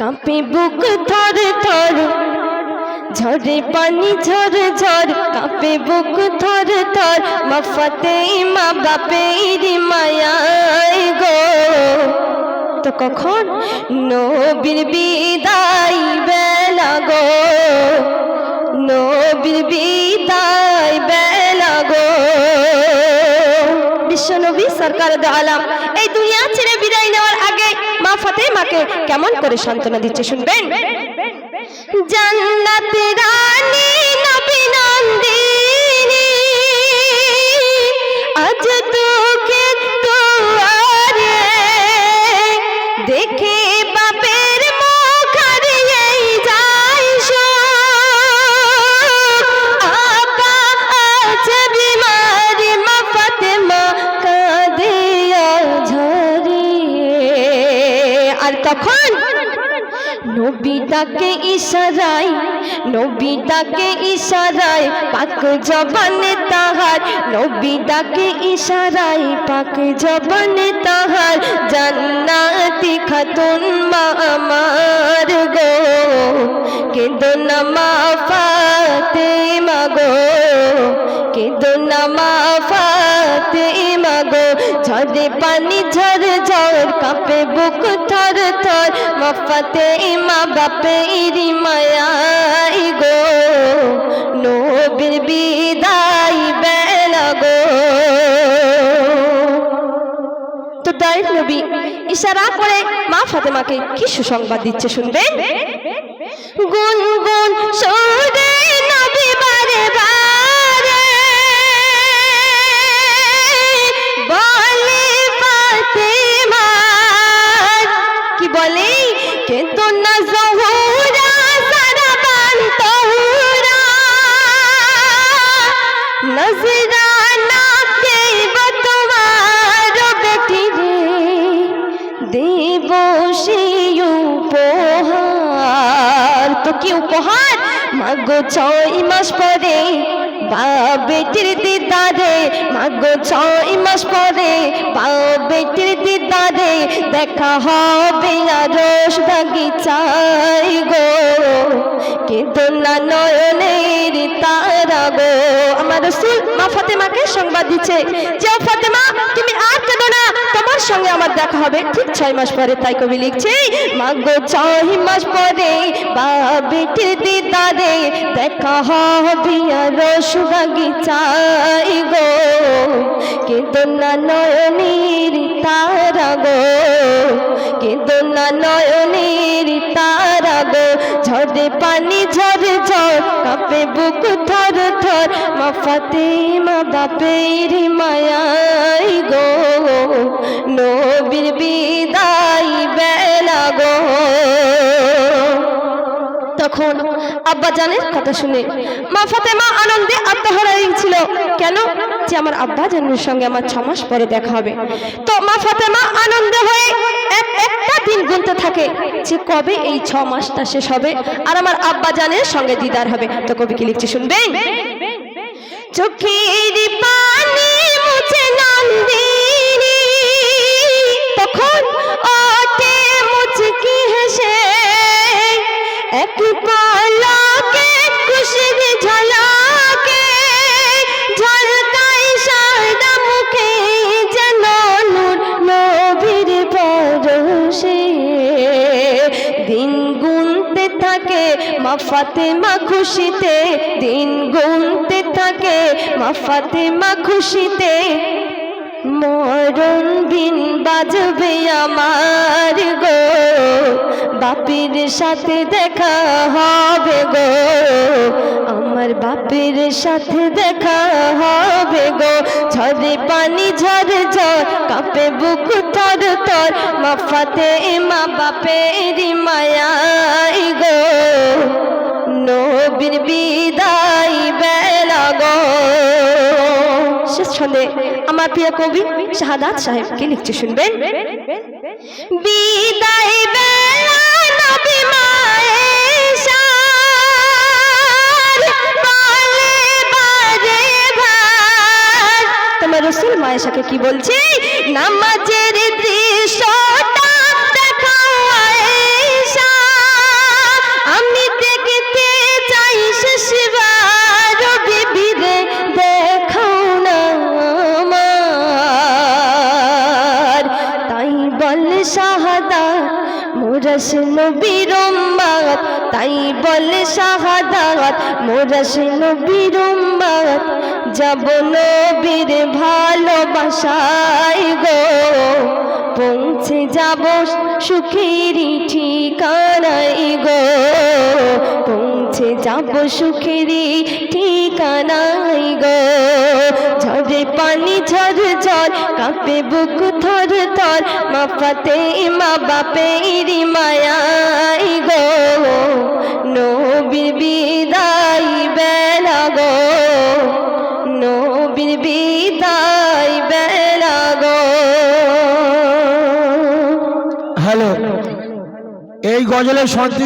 কাঁপে বুক থর থর ঝরে পানি ঝর ঝর কাঁপে বুক থর থর মফতে মা বাপের মায়ায় গো। তো কখন নবীর বিদায় বেলা গো? নবীর বিদায় বেলা গো। বিশ্বনবী সরকার আলাম, এই দুনিয়া ছেড়ে বিদায় নেওয়ার মা ফাতেমাকে কেমন করে সান্ত্বনা দিচ্ছে শুনবেন? জান্নাতে রানী নবী নন্দিনী, আজ তোকে দুয়ারে দেখে তখন নবিতাকে ইশারায় নবিতাকে ইশারায়, পাক জবানে তাহার নবিতাকে ইশারায়, পাক জবানে তাহার, জান্নাতি খাতুন মা আমার গো কেঁদো না মা ফাতেমা গো কেঁদো না মা ফাতেমা গো ঝরে পানি ঝর ঝর কাপে বুক থর থর মফতে মা বাপেরি মায়াই গো। নবীর বিদায় বেলা গো। তো তাই নবী, ইশারা করে মা ফাতেমাকে কি সুসংবাদ দিচ্ছে শুনবেন গুন গুন সুরে তোমার বেটি দেব সেই উপহার। তো কি উপহার? মাগো ছয় মাস পরে বেটির দিদারে মাগো ছয় মাস পরে বা বেটির দেখা হবে আরস বাগিচাই গো। কিন্তু না নয়নের তারা গো। আমার রসুল মা ফাতেমাকে সংবাদ দিচ্ছে যে ফাতেমা, তুমি আর কেন না। তোমার সঙ্গে আমার দেখা হবে। ঠিক ছয় মাস পরে তাই কবি লিখছে মাগো ছয় মাস পরে বা বেটির দিদারে দেখা হবে আর বাগিচাই গো। কিন্তু না নয়নের তারা গো কিন্তু না নয়নের তারা গো। ঝরে পানি ঝরে ঝড়, কাঁপে বুক, থর থর, মা ফাতেমা বাপের মায়াই গো। বিদায় বেলা গো। তখন আব্বা জানের কথা শুনে মা ফাতেমা আনন্দে আত্মহারা ছিল কেন? যে আমার আব্বা জানের সঙ্গে আমার ছ মাস পরে দেখা হবে। তো মা ফাতেমা আনন্দে হয়ে এক একটা দিন গুনতে থাকে যে কবে এই ছ মাসটা শেষ হবে আর আমার আব্বা জানের সঙ্গে দিদার হবে। তো কবি কি লিখছে শুনবে চোখের পানি তখন ওঠে মুচকি হেসে, এক পলকে খুশির ঝলকে ঝলকাই সাদা মুখে যেন নূর নবীর পরশে। দিন গুনতে থাকে মা খুশিতে, দিন গুনতে থাকে মা খুশিতে। মরণ বিন বাজবে আমার গো। বাপের সাথে দেখা হবে গো। আমার বাপের সাথে দেখা হবে গো। ঝরে পানি ঝরে ঝড়, কাঁপে বুক, থর থর। মাফাতে মা বাপের মায়াই গো। নবীর বিদায় বেলা গো। শেষ ছন্দে আমার প্রিয় কবি শাহাদাত সাহেবকে লিখতে শুনবেন। তোমার রসুল মায়েশাকে কি বলছে? নামাজের দৃশ্যটা মোরস নবীর উম্মত তাই বলে শাহাদাত, মোরস নবীর উম্মত যাব নবীর ভালোবাসায় গো। পৌঁছে যাব সুখেরই ঠিকানায় গো। পৌঁছে যাব সুখেরই ঠিকানায় গো। ঝরে পানি ঝর জল কাঁপে বুক থর থর মাফাতে মা বাপেরি মায়াই গো। নবীর বিদায় বেলা গো, নবীর বিদায় বেলা গো। হ্যালো, এই গজলের সন্তি